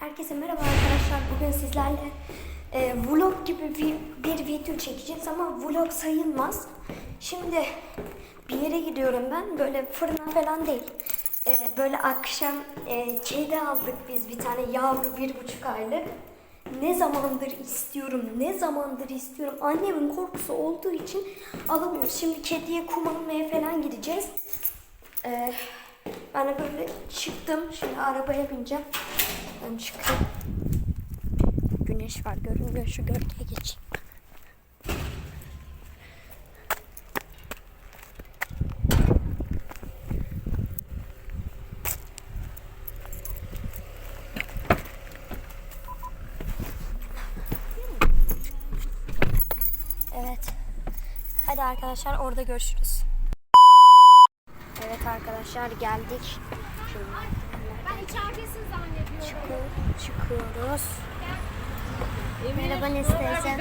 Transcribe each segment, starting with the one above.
Herkese merhaba arkadaşlar. Bugün sizlerle e, vlog gibi bir, bir video çekeceğiz ama vlog sayılmaz. Şimdi bir yere gidiyorum ben. Böyle fırına falan değil. E, böyle akşam e, aldık biz bir tane yavru bir buçuk aylık. Ne zamandır istiyorum, ne zamandır istiyorum. Annemin korkusu olduğu için alamıyoruz. Şimdi kediye kum almaya falan gideceğiz. E, ben de böyle çıktım. Şimdi arabaya bineceğim. Ben çıkayım. Güneş var görünmüyor. Şu gölgeye geçeyim. Evet. Hadi arkadaşlar orada görüşürüz. Evet arkadaşlar geldik. Ben içeridesin zannediyorum. Çıkı- çıkıyoruz. Merhaba Nesteyse.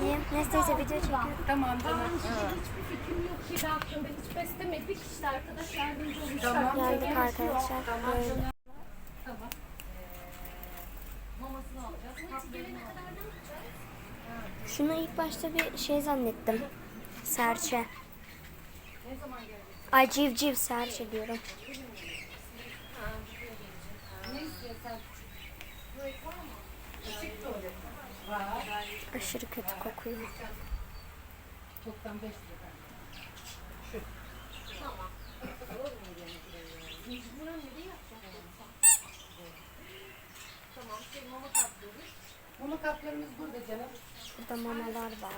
İyiyim. Nesteyse video çekiyorum. Tamam tamam. Hiçbir fikrim yok kedi hakkında. Hiç beslemedik. İşte arkadaş yardımcı olmuşlar. Tamam. Geldik arkadaşlar. Böyle. Şunu ilk başta bir şey zannettim. Serçe. Ay civciv serçe diyorum. Aşırı kötü kokuyor. Çoktan beş lira. Mama kaplarımız burada canım. Burada mamalar var.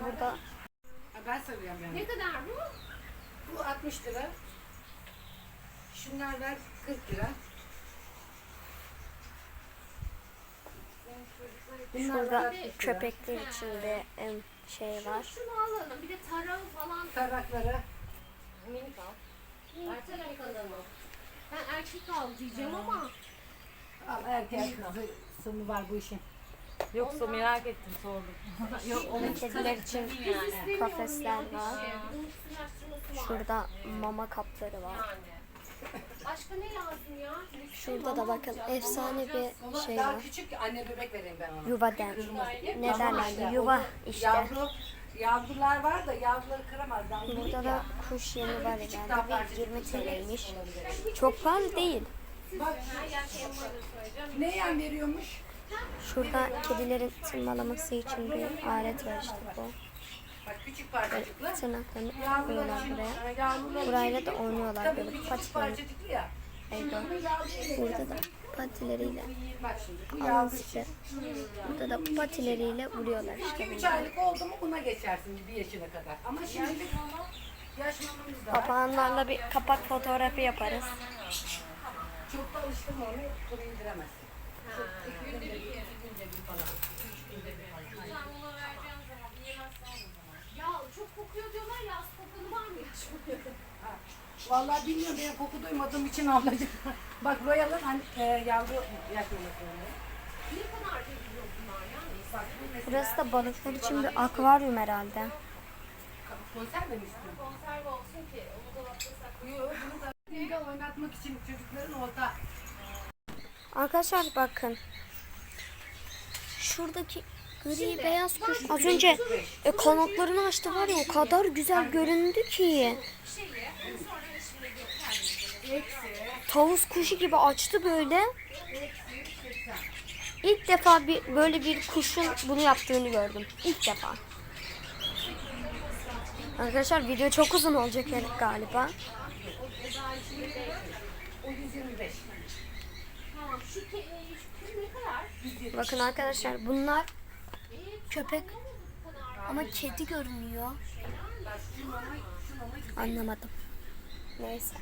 Burada Ha, ben söylüyorum yani. Ne kadar bu? Bu 60 lira. Şunlar da 40 lira. Bunlar şurada da 60 lira. köpekler için de em, şey var. Şunu alalım. Bir de tarağı falan. Tarakları. Minik al. Tarak alalım. Ben erkek al diyeceğim ama. Al erkek sımı var bu işin. Yoksa merak ettim sordum. Yok onun Kediler için kafesler var. Bunun üstüne var. Şurada mama kapları var. Başka ne lazım ya? Şurada da bakın efsane bir şey daha var. küçük anne bebek vereyim ben ona. Yuva den. Ne Tamam derler? işte, Yuva işte. Yavru, yavrular var da yavruları kıramaz. Burada da kuş yemi var herhalde. Bir 20 TL'ymiş. olabilir. Çok pahalı değil. Bak ne yem veriyormuş? Şurada kedilerin tırmalaması için bir alet var işte bu. Bak küçük parçacıklı. Tırnaklarını koyuyorlar buraya. Burayla da oynuyorlar Tabii böyle patilerini. Eyvah. Burada da patileriyle Bak şimdi bu alın için. Burada da patileriyle vuruyorlar işte 2-3 bunları. aylık oldu mu buna geçersin bir yaşına kadar. Ama şimdi da. Papağanlarla bir kapak fotoğrafı yaparız. Çok da alıştım onu kuru indiremezsin. Çok iki günde bir, iki günde bir falan. Üç günde bir falan. Ya çok kokuyor diyorlar ya. Az kokanı var mı ya? Vallahi bilmiyorum ben koku duymadığım için ablacığım. Bak Royal'ın hani, e, yavru yakmaması Ne kadar geliyor bunlar ya? Bak bu mesela Burası da balıklar için bir akvaryum herhalde. konserve mi istiyorsun? Konserve olsun ki onu dolapta saklayalım. Yok bunu da oynatmak için çocukların orta. Arkadaşlar bakın. Şuradaki gri beyaz kuş az önce e, kanatlarını açtı var ya o kadar güzel göründü ki. Tavus kuşu gibi açtı böyle. İlk defa bir böyle bir kuşun bunu yaptığını gördüm. İlk defa. Arkadaşlar video çok uzun olacak galiba. O 125. Tamam şu, ke- şu kedi ne kadar? Bakın arkadaşlar bunlar köpek ama kedi görünüyor. Anlamadım. Neyse.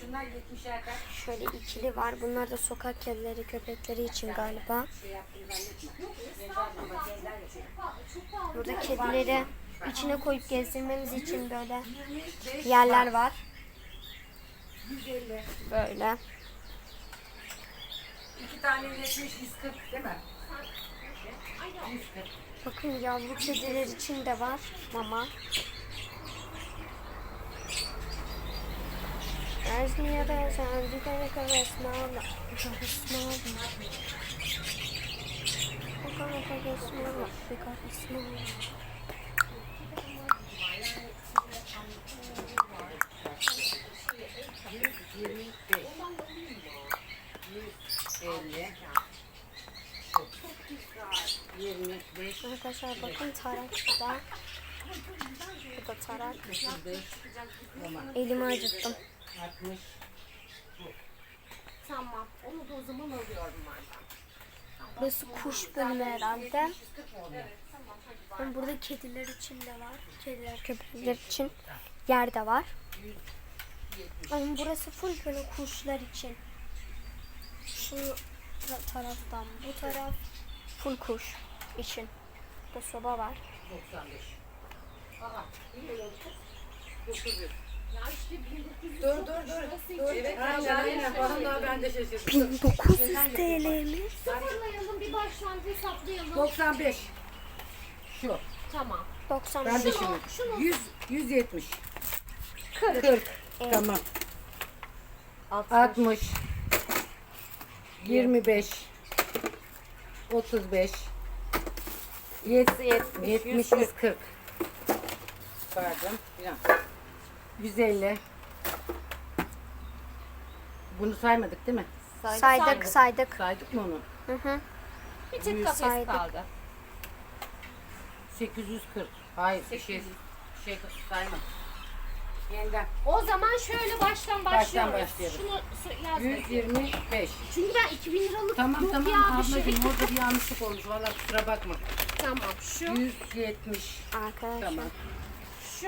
Şunlar 70 erkek. Şöyle ikili var. Bunlar da sokak kedileri, köpekleri için galiba. Burada kedileri içine koyup gezdirmemiz için böyle yerler var. 150. Böyle. İki tane 70, 140 değil mi? 140. Bakın yavru kediler için de var mama. There's me a best and you can make a rest now. Because it's small. I'm gonna 25. Arkadaşlar bakın tarak da. Bu da tarak. 35. Elimi acıttım. 60. Tamam. Onu da o zaman alıyorum ben. Burası kuş bölümü herhalde. Ama burada kediler için de var. Kediler, köpekler için yer de var. Ama burası full böyle kuşlar için. Şu taraftan bu taraf full kuş için. Burada soba var. Doksan beş. Aa, iyi öyle kız. Dokuz yüz. Ya işte 1900 Dur dur dur. dur. Evet, aynen aynen. Vallahi ben de şaşırdım. 1900 TL mi? Sıfırlayalım bir baştan hesaplayalım. 95. Şu. Tamam. 90 Ben de Şunu- şunu. şunu- 100, 170. 40. Tamam. 60. 25. 35. 70, 70, 140. Pardon. bir dakika. 150. Bunu saymadık değil mi? saydık saydık. Saydık mı onu? Hı hı. Bir tek kafes saydık. kaldı. 840. Hayır, bir şey, şey sayma. Yeniden. O zaman şöyle baştan başlıyoruz. başlayalım. Şunu yaz bakayım. 125. Çünkü ben 2000 liralık Tamam yok tamam ya bir şey. ablacığım orada bir yanlışlık olmuş. Valla kusura bakma. Tamam şu 170. Arkadaşlar. Tamam. şu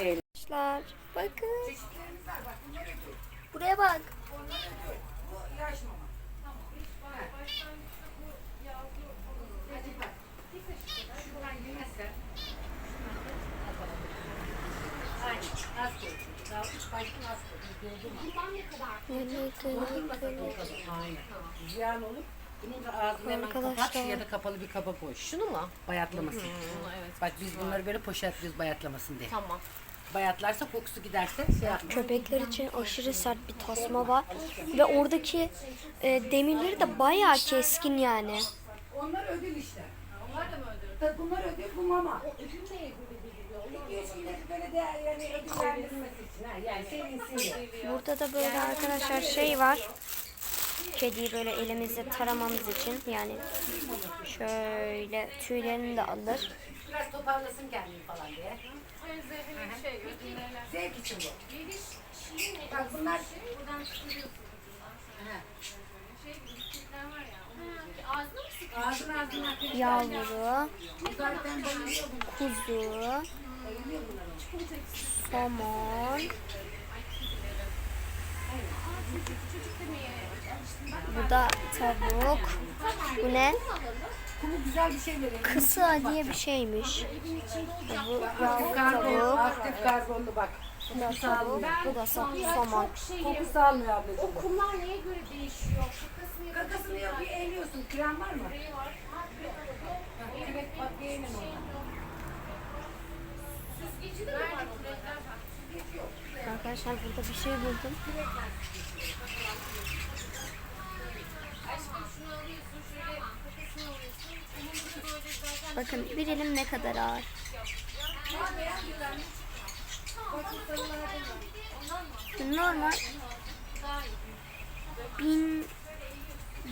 150. Arkadaşlar bakın. Buraya bak. Aynen. Ziyan olur. Bunun da ağzını hemen kapat Arkadaşlar. ya da kapalı bir kaba koy. şunu mu? Bayatlamasın. Bunu evet. Bak biz bunları böyle poşetlıyoruz bayatlamasın diye. Tamam. Bayatlarsa kokusu giderse şey yapma. Köpekler için aşırı sert bir tasma var. Ve oradaki e, demirleri de bayağı keskin yani. Onlar ödül işte. Onlar da mı ödül? Bunlar ödül bu mama. ödül veriliyor? İki üç millet böyle de yani ödüllendirmesi için. Ha, yani sevinsin diye. Burada da böyle arkadaşlar şey var. Kediyi böyle elimizle taramamız için yani şöyle tüylerini de alır. Biraz toparlasın kendini falan diye. şey, Zevk için bu. Bak bunlar Buradan. Şey ağzına Yavru, kuzu, somon, Çocuk demeye alıştım ben. Bu da tavuk. Bu ne? Kısa diye bir şeymiş. Bu tavuk, aktif karbonlu bak. bu da tavuk, bu da so- somon. Çok şeyim. Koku salmıyor ablacığım. O kumlar neye göre değişiyor? Kakasını yapıyor. Eğliyorsun. Krem var mı? Evet, bak yeğenim orada. Süzgeci de mi var? Arkadaşlar burada bir şey buldum. Bakın bir elim ne kadar ağır. Normal bin,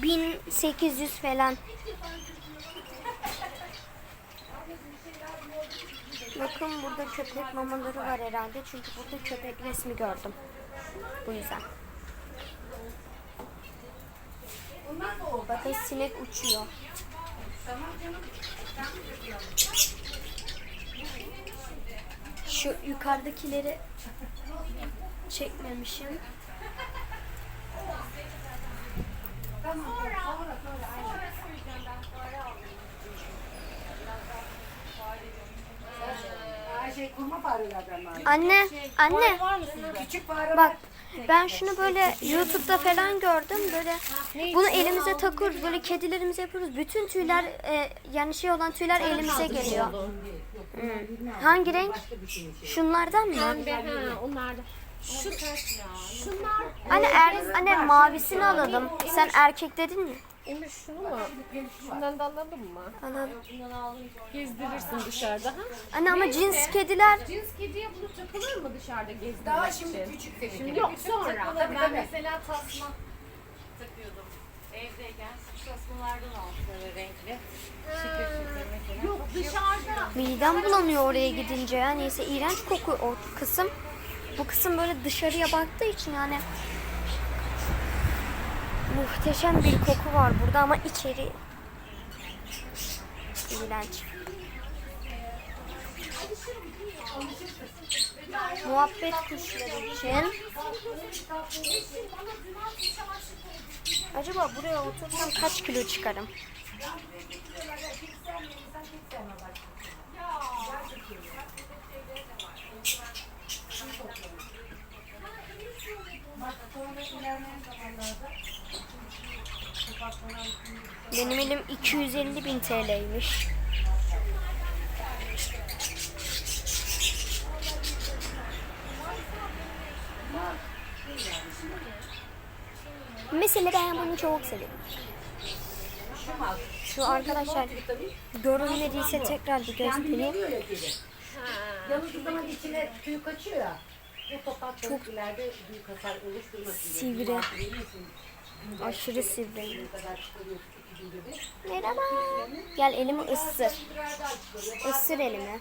1800 falan. Bakın burada köpek mamaları var herhalde. Çünkü burada köpek resmi gördüm. Bu yüzden. Bakın sinek uçuyor. Şu yukarıdakileri çekmemişim. Her şey kurma farelerden var. Anne, anne. Küçük fare Bak ben şunu böyle YouTube'da falan gördüm. Böyle bunu elimize takıyoruz. Böyle kedilerimize yapıyoruz. Bütün tüyler e, yani şey olan tüyler elimize geliyor. Hmm. Hangi renk? şey. Şunlardan mı? Pembe ha onlar da. Şu şunlar Anne er, anne mavisini alalım. Sen erkek dedin mi? Emir şunu mu? Şundan da alalım mı? Alalım. Gezdirirsin dışarıda. Ha? Anne ama cins kediler Cins kediye bunu takılır mı dışarıda gezdirmek Daha için? şimdi küçük senin. Şimdi yok sonra. Tabii, Ben tabii. mesela tasma takıyordum. Evdeyken şu tasmalardan aldım böyle renkli. Şıkır şıkır mesela. Yok dışarıda. midem bulanıyor oraya gidince ya. Neyse iğrenç koku o kısım. Bu kısım böyle dışarıya baktığı için yani muhteşem bir koku var burada ama içeri iğrenç. Muhabbet kuşları için. Acaba buraya otursam kaç kilo çıkarım? Benim elim 250 bin TL'ymiş. Mesela ben bunu çok seviyorum. Şu arkadaşlar görünmediyse tekrar bir göstereyim. Yalnız içine tüy kaçıyor ya. Bu topak çok büyük hasar oluşturmasın. Sivri. Aşırı sivri. Merhaba. Gel elimi ısır. Isır elimi.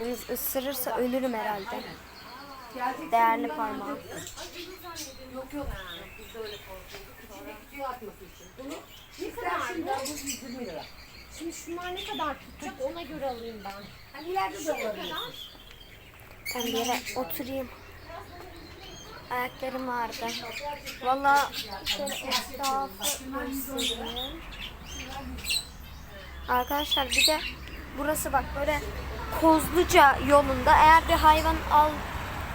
Yalnız ısırırsa ölürüm herhalde. Değerli parmağım. Yok yok. Biz öyle ister şimdi bu 120 lira. Şimdi şunlar ne kadar tutacak ona göre alayım ben. Hani ileride de olabilir. Ben bir yere oturayım. Ayaklarım ağrıdı. Valla şöyle etrafı göstereyim. Arkadaşlar bir de burası bak böyle Kozluca yolunda eğer bir hayvan al,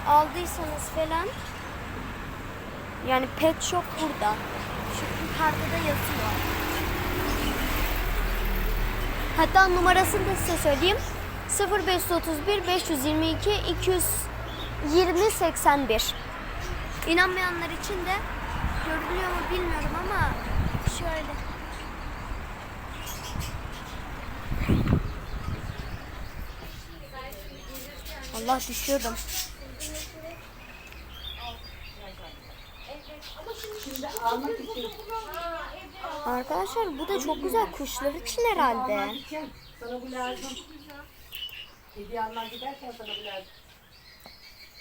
aldıysanız falan yani pet shop burada. Şu yukarıda da yazıyor. Hatta numarasını da size söyleyeyim. 0531 522 220 81. İnanmayanlar için de görülüyor mu bilmiyorum ama şöyle. Allah düşüyordum. Arkadaşlar bu da çok güzel kuşlar için herhalde. Sana bu lazım. Hediye almak giderken sana bu lazım.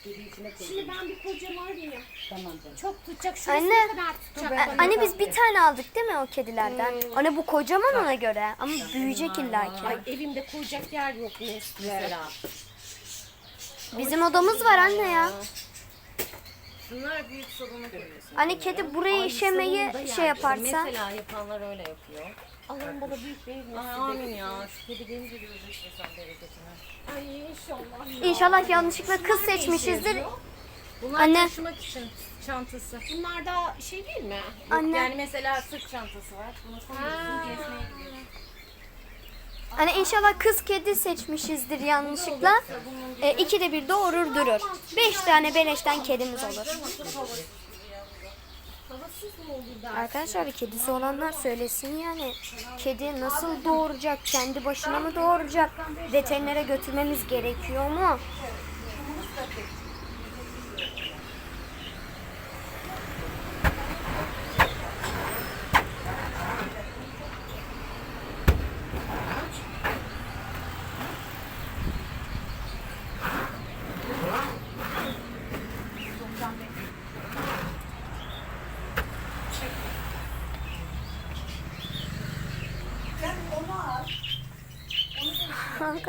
Kedi içine koy. Şimdi ben bir kocamı arayayım. Tamam canım. Çok tutacak. Şurası Anne. ne kadar tutacak? A- Anne biz bir tane aldık değil mi o kedilerden? Anne bu kocaman ona göre ama büyüyecek illaki. Ay evimde koyacak yer yok mesela. Bizim odamız var anne ya. Şunlar büyük salona koyuyorsun. Anne kedi burayı işemeyi şey yaparsa. Mesela yapanlar öyle yapıyor. Allah'ım bana büyük bir nasip amin ya. Şu kedi gelince göreceksin sen bereketini. Ay inşallah. ya. İnşallah yanlışlıkla kız seçmişizdir. Bunlar Anne. taşımak için çantası. Bunlar da şey değil mi? Anne. Yani mesela sırt çantası var. Bunu koyuyorsun gezmeye gidiyorsun. Hani inşallah kız kedi seçmişizdir yanlışlıkla. E, ikide bir doğurur durur. Beş tane beleşten kedimiz olur. Arkadaşlar kedisi olanlar söylesin yani. Kedi nasıl doğuracak? Kendi başına mı doğuracak? Veterinere götürmemiz gerekiyor mu?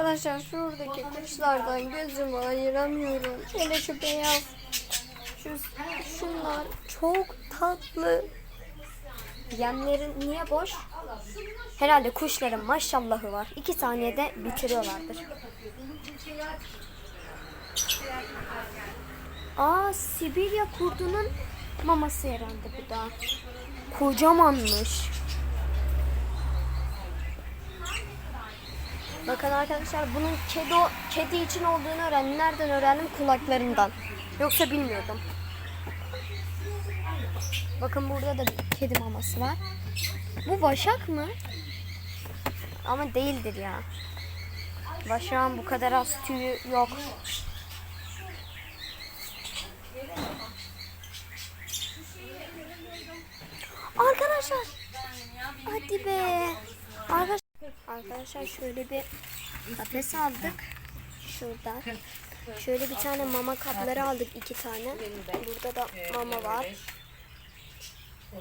Arkadaşlar şuradaki kuşlardan gözümü ayıramıyorum. Hele şu beyaz. Şu, şunlar çok tatlı. Yemlerin niye boş? Herhalde kuşların maşallahı var. İki saniyede bitiriyorlardır. Aa Sibirya kurdunun maması herhalde bu da. Kocamanmış. Bakın arkadaşlar bunun kedi kedi için olduğunu öğrendim. Nereden öğrendim? Kulaklarından. Yoksa bilmiyordum. Bakın burada da bir kedi maması var. Bu vaşak mı? Ama değildir ya. Vaşağın bu kadar az tüyü yok. Arkadaşlar. Hadi be. Arkadaşlar, arkadaşlar şöyle bir kafes aldık. Şuradan. Şöyle bir tane mama kapları aldık iki tane. Burada da mama var.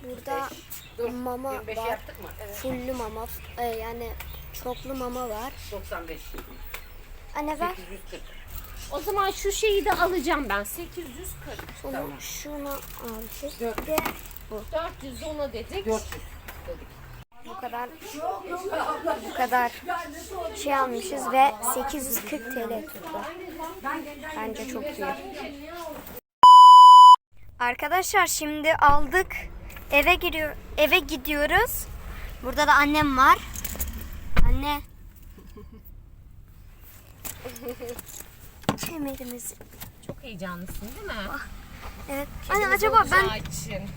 Burada mama var. Fullü mama. e, yani çoklu mama var. 95. Anne ver. 140. O zaman şu şeyi de alacağım ben. 840. Şunu, şunu aldık. Ve 400 ona dedik. 400. bu kadar bu kadar şey almışız ve 840 TL tuttu. Bence çok iyi. Arkadaşlar şimdi aldık. Eve giriyor eve gidiyoruz. Burada da annem var. Anne. Kemerimizi. Çok heyecanlısın değil mi? Evet. Anne acaba ben için.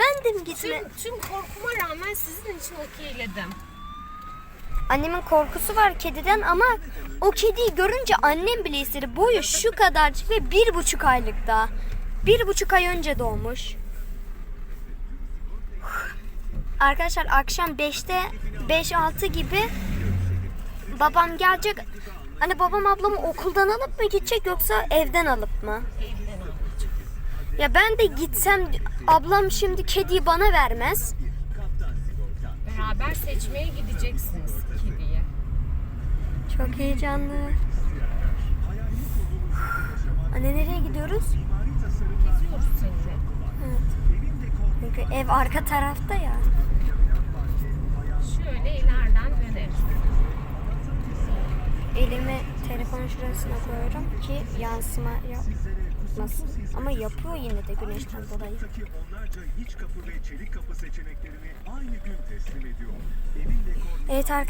Ben de mi gitme? Tüm, tüm korkuma rağmen sizin için okeyledim. Annemin korkusu var kediden ama o kediyi görünce annem bile istedi. Boyu şu kadarcık ve bir buçuk aylık daha. Bir buçuk ay önce doğmuş. Arkadaşlar akşam 5'te 5-6 gibi babam gelecek. Hani babam ablamı okuldan alıp mı gidecek yoksa evden alıp mı? Evden. Ya ben de gitsem ablam şimdi kediyi bana vermez. Beraber seçmeye gideceksiniz kediyi. Çok heyecanlı. Anne nereye gidiyoruz? Geziyoruz seninle. Çünkü ev arka tarafta ya. Şöyle ileriden döneriz. Elimi telefon şurasına koyuyorum ki yansıma yapmasın. Ama yapıyor yine de güneşten dolayı. Evet arkadaşlar.